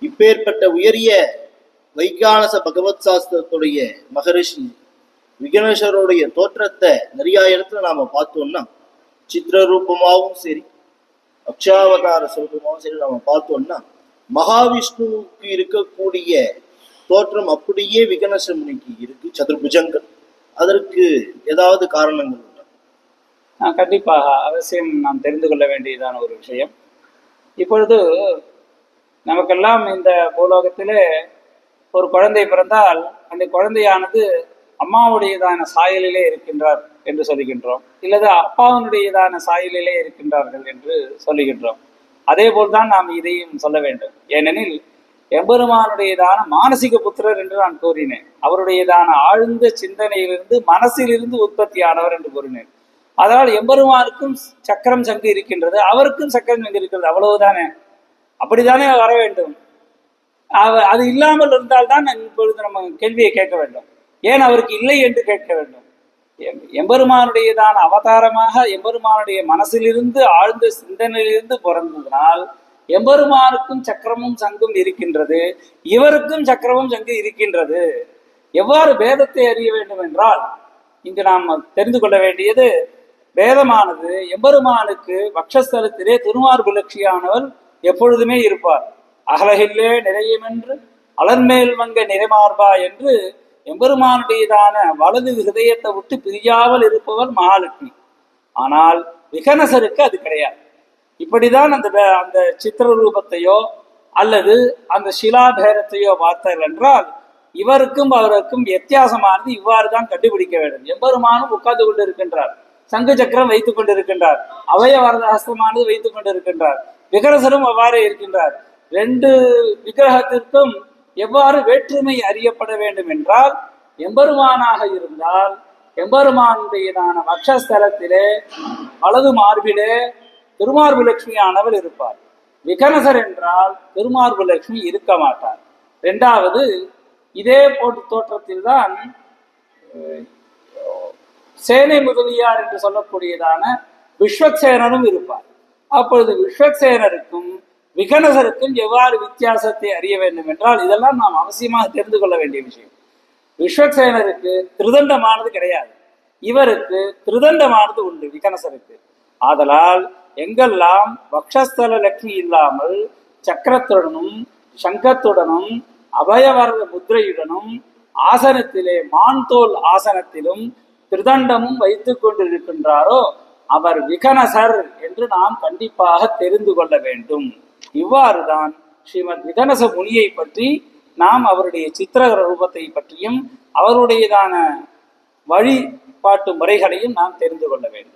இப்பேற்பட்ட உயரிய வைகானச பகவத் சாஸ்திரத்துடைய மகரிஷி விகனேஸ்வருடைய தோற்றத்தை நிறைய இடத்துல நாம பார்த்தோம்னா சித்திர ரூபமாகவும் சரி அக்ஷாவதார சொல்பமாகவும் சரி நாம பார்த்தோம்னா மகாவிஷ்ணுவுக்கு இருக்கக்கூடிய தோற்றம் அப்படியே விகனேச முனிக்கு இருக்கு சதுர்புஜங்கள். அதற்கு ஏதாவது காரணங்கள் உண்டா? கண்டிப்பாக. அவசியம் நாம் தெரிந்து கொள்ள வேண்டியதான ஒரு விஷயம். இப்பொழுது நமக்கெல்லாம் இந்த பூலோகத்தில் ஒரு குழந்தை பிறந்தால் அந்த குழந்தையானது அம்மாவுடையதான சாயலிலே இருக்கின்றார் என்று சொல்லுகின்றோம் இல்லது அப்பாவினுடையதான சாயலிலே இருக்கின்றார்கள் என்று சொல்லுகின்றோம் அதே போல்தான் நாம் இதையும் சொல்ல வேண்டும். ஏனெனில் எம்பெருமானுடையதான மானசிக புத்திரர் என்று நான் கூறினேன். அவருடையதான ஆழ்ந்த சிந்தனையிலிருந்து மனசிலிருந்து உற்பத்தியானவர் என்று கூறினேன். அதனால் எம்பெருமானுக்கும் சக்கரம் சங்கு இருக்கின்றது. அவருக்கும் சக்கரம் சங்கு இருக்கிறது. அவ்வளவுதானே? அப்படித்தானே வர வேண்டும்? அது இல்லாமல் இருந்தால்தான் இப்பொழுது நம்ம கேள்வியை கேட்க வேண்டும். ஏன் அவருக்கு இல்லை என்று கேட்க வேண்டும்? எம்- அவதாரமாக எம்பெருமானுடைய மனசிலிருந்து ஆழ்ந்த சிந்தனையிலிருந்து பிறந்ததனால் எம்பெருமானுக்கும் சக்கரமும் சங்கும் இருக்கின்றது. இவருக்கும் சக்கரமும் சங்கு இருக்கின்றது. எவ்வாறு வேதத்தை அறிய வேண்டும் என்றால் இங்கு நாம் தெரிந்து கொள்ள வேண்டியது வேதமானது எம்பெருமானுக்கு வக்ஷஸ்தலத்திலே திருமார்பு லட்சியானவர் எப்பொழுதுமே இருப்பார். அகலகில்லே நிறையுமென்று அலர்மேல் மங்க நிறைமார்பா என்று எம்பெருமானுடையதான வலது ஹிருதயத்தை விட்டு பிரியாமல் இருப்பவர் மகாலட்சுமி. ஆனால் விகனசருக்கு அது கிடையாது. இப்படிதான் அந்த அந்த சித்திர ரூபத்தையோ அல்லது அந்த சிலாபேரத்தையோ பார்த்தார் என்றால் இவருக்கும் அவருக்கும் வித்தியாசமானது இவ்வாறு தான் கண்டுபிடிக்க வேண்டும். எம்பெருமானும் உட்கார்ந்து கொண்டு இருக்கின்றார் சங்கு சக்கரம் வைத்துக் கொண்டிருக்கின்றார். அவய வரதஹஸ்தமானது வைத்துக் கொண்டிருக்கின்றார். விகரசரும் அவ்வாறே இருக்கின்றார். ரெண்டு விக்கிரகத்திற்கும் எவ்வாறு வேற்றுமை அறியப்பட வேண்டும் என்றால் எம்பெருமானாக இருந்தால் எம்பெருமானுடையதான வக்ஷஸ்தலத்திலே வலது மார்பிலே திருமார்பு லட்சுமியானவர் இருப்பார். விகனசர் என்றால் திருமார்பு லட்சுமி இருக்க மாட்டார். இரண்டாவது இதே போட்டு தோற்றத்தில் தான் சேனை முதலியார் என்று சொல்லக்கூடியதான விஸ்வக்சேனரும் இருப்பார். அப்பொழுது விஸ்வக்சேனருக்கும் விகனசருக்கும் எவ்வாறு வித்தியாசத்தை அறிய வேண்டும் என்றால் இதெல்லாம் நாம் அவசியமாக தெரிந்து கொள்ள வேண்டிய விஷயம். விஸ்வக்சேனருக்கு திருதண்டமானது கிடையாது. இவருக்கு திருதண்டமானது உண்டு விகனசருக்கு ஆதலால் எங்கெல்லாம் பக்ஷஸ்தல லட்சுமி இல்லாமல் சக்கரத்துடனும் சங்கத்துடனும் அபயவரத முத்திரையுடனும் ஆசனத்திலே மான்தோல் ஆசனத்திலும் திருதண்டமும் வைத்து கொண்டிருக்கின்றாரோ அவர் விகனசர் என்று நாம் கண்டிப்பாக தெரிந்து கொள்ள வேண்டும். இவ்வாறுதான் ஸ்ரீமத் விகனச முனியை பற்றி நாம் அவருடைய சித்திர ரூபத்தை பற்றியும் அவருடையதான வழிபாட்டு முறைகளையும் நாம் தெரிந்து கொள்ள வேண்டும்.